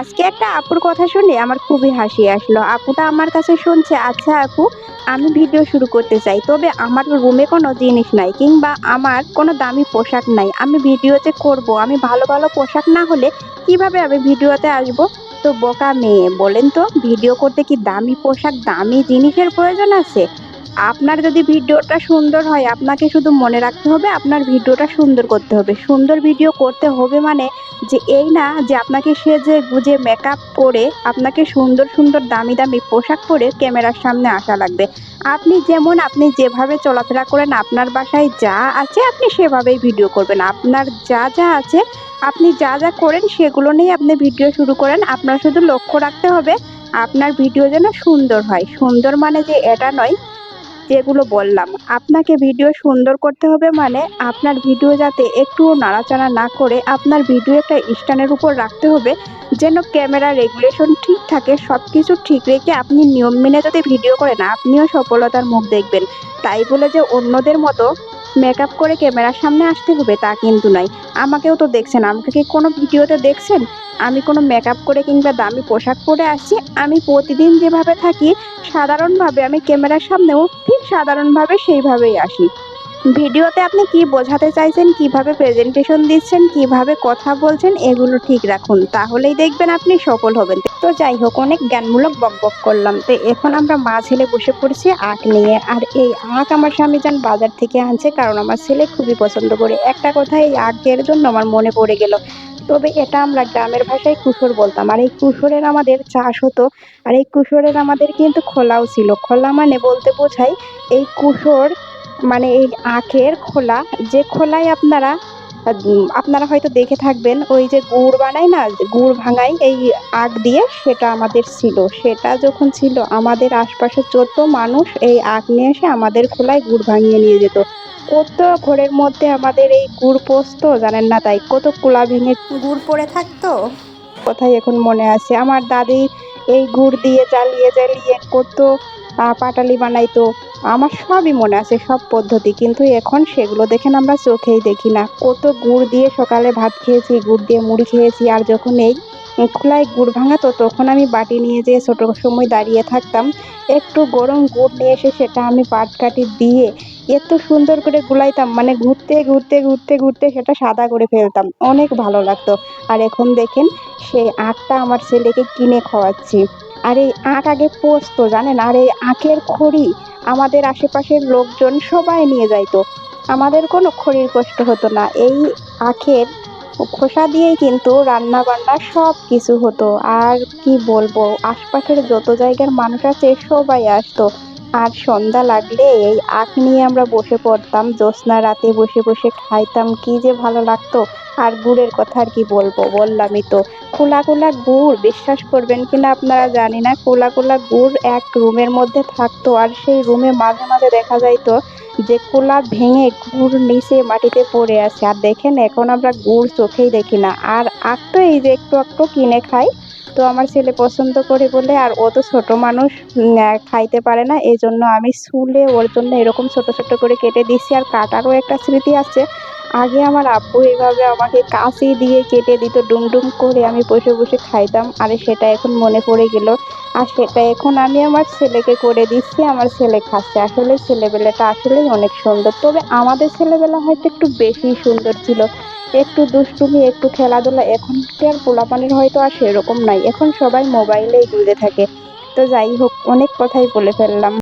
আজকে একটা আপুর কথা শুনে আমার খুবই হাসি আসলো। আপুটা আমার কাছে শুনছে আচ্ছা আপু, আমি ভিডিও শুরু করতে চাই, তবে আমার রুমে কোনো জিনিস নাই কিংবা আমার কোনো দামি পোশাক নাই। আমি ভিডিওতে করব, আমি ভালো ভালো পোশাক না হলে কীভাবে আমি ভিডিওতে আসব? তো বোকা মেয়ে, বলেন তো, ভিডিও করতে কি দামি পোশাক, দামি জিনিসের প্রয়োজন আছে? আপনার যদি ভিডিওটা সুন্দর হয়, আপনাকে শুধু মনে রাখতে হবে আপনার ভিডিওটা সুন্দর করতে হবে। সুন্দর ভিডিও করতে হবে মানে যে এই না যে আপনাকে সেজে গুজে মেকআপ করে, আপনাকে সুন্দর সুন্দর দামি দামি পোশাক পরে ক্যামেরার সামনে আসা লাগবে। আপনি যেমন আপনি যেভাবে চলাফেরা করেন, আপনার বাসায় যা আছে আপনি সেভাবেই ভিডিও করবেন। আপনার যা যা আছে, আপনি যা যা করেন সেগুলো নিয়ে আপনি ভিডিও শুরু করেন। আপনার শুধু লক্ষ্য রাখতে হবে, আপনার ভিডিও যেন সুন্দর হয়। সুন্দর মানে যে এটা নয় যেগুলো বললাম। আপনাকে ভিডিও সুন্দর করতে হবে মানে আপনার ভিডিও যাতে একটুও নাড়াচাড়া না করে আপনার ভিডিও একটা স্ট্যান্ডের উপর রাখতে হবে, যেন ক্যামেরা রেগুলেশন ঠিক থাকে সব কিছু ঠিক রেখে আপনি নিয়ম মেনে যদি ভিডিও করেন, আপনিও সফলতার মুখ দেখবেন। তাই বলে যে অন্যদের মতো মেকআপ করে ক্যামেরার সামনে আসতে হবে, তা কিন্তু নয়। আমাকেও তো দেখছেন, আমাকে কি কোনো ভিডিওতে দেখছেন? আমি কোনো মেকআপ করে কিংবা দামি পোশাক পরে আসছি আমি প্রতিদিন যেভাবে থাকি, সাধারণভাবে আমি ক্যামেরার সামনেও ঠিক সাধারণভাবে সেইভাবেই আসি। ভিডিওতে আপনি কি বোঝাতে চাইছেন, কীভাবে প্রেজেন্টেশন দিচ্ছেন, কীভাবে কথা বলছেন, এগুলো ঠিক রাখুন, তাহলেই দেখবেন আপনি সফল হবেন। তো যাই হোক, অনেক জ্ঞানমূলক বকবক করলাম। তো এখন আমরা মা ছেলে বসে পড়ছি আখ নিয়ে। আর এই আখ আমার স্বামী যান বাজার থেকে আনছে, কারণ আমার ছেলে খুবই পছন্দ করে। একটা কথা এই আখের জন্য আমার মনে পড়ে গেল। তবে এটা আমরা গ্রামের ভাষায় কুসুর বলতাম। আর এই কুসুরের আমাদের চাষ হতো। আর এই কুসুরের আমাদের কিন্তু খোলাও ছিল। খোলা মানে বলতে বোঝায় এই কুসুর মানে এই আখের খোলা। যে খোলায় আপনারা আপনারা হয়তো দেখে থাকবেন, ওই যে গুড় বানায় না, গুড় ভাঙাই এই আখ দিয়ে সেটা আমাদের ছিল। সেটা যখন ছিল, আমাদের আশপাশে যত মানুষ এই আখ নিয়ে এসে আমাদের খোলায় গুড় ভাঙিয়ে নিয়ে যেত। কত ঘরের মধ্যে আমাদের এই গুড় পোস্ত জানেন না তাই? কত কুলা ভেঙে গুড় পড়ে থাকতো? কোথায় এখন মনে আছে। আমার দাদি এই গুড় দিয়ে জ্বালিয়ে জ্বালিয়ে কত পাটালি বানাইতো। আমার সবই মনে আছে সব পদ্ধতি। কিন্তু এখন সেগুলো দেখেন আমরা চোখেই দেখি না। কত গুড় দিয়ে সকালে ভাত খেয়েছি গুড় দিয়ে মুড়ি খেয়েছি আর যখন এই খোলায় গুড় ভাঙাতো তখন আমি বাটি নিয়ে যেয়ে ছোটো সময় দাঁড়িয়ে থাকতাম। একটু গরম গুড় নিয়ে এসে সেটা আমি পাটকাঠি দিয়ে এত সুন্দর করে গুলাইতাম মানে ঘুরতে ঘুরতে ঘুরতে ঘুরতে সেটা সাদা করে ফেলতাম। অনেক ভালো লাগতো। আর এখন দেখেন, সেই আখটা আমার ছেলেকে কিনে খাওয়াচ্ছি। আর এই আখ আগে পোস্ত, জানেন? আর এই আখের খড়ি আমাদের আশেপাশের লোকজন সবাই নিয়ে যাইতো। আমাদের কোনো খড়ির কষ্ট হতো না। এই আখের খোসা দিয়েই কিন্তু রান্না বান্না সব কিছু হতো। আর কি বলব, আশপাশের যত জায়গার মানুষ আছে সবাই আসতো। আর সন্ধ্যা লাগলে এই আখ নিয়ে আমরা বসে পড়তাম, জ্যোৎস্না রাতে বসে বসে খাইতাম, কি যে ভালো লাগতো। আর গুড়ের কথা আর কি বলব, বললামই তো, খোলা খোলা গুড়, বিশ্বাস করবেন কিনা আপনারা জানি না, খোলা খোলা গুড় এক রুমের মধ্যে থাকতো, আর সেই রুমে মাঝে মাঝে দেখা যাইতো যে কোলা ভেঙে গুড় নিচে মাটিতে পড়ে আছে। আর দেখেন, এখন আমরা গুড় চোখেই দেখি না। আর আখ তো এই যে একটু একটু কিনে খাই তো আমার ছেলে পছন্দ করে বলে, আর ও তো ছোট মানুষ খাইতে পারে না। এই জন্য আমি শুলে ওর জন্য এরকম ছোট ছোট করে কেটে দিয়েছি আর কাটারও একটা স্মৃতি আছে। আগে আমার আব্বু এইভাবে আমাকে কাঁচি দিয়ে কেটে দিত, ডুমডুম করে আমি বসে বসে খাইতাম। আর সেটা এখন মনে পড়ে গেল। আর সেটা এখন আমি আমার ছেলেকে করে দিচ্ছি, আমার ছেলে খাচ্ছে। আসলে ছেলেবেলাটা আসলেই অনেক সুন্দর। তবে আমাদের ছেলেবেলা হয়তো একটু বেশি সুন্দর ছিল। একটু দুষ্টুমি, একটু খেলাধুলা এখনকার পোলাপানের হয়তো আর সেরকম নাই। এখন সবাই মোবাইলেই ডুবে থাকে। তো যাই হোক, অনেক কথাই বলে ফেললাম।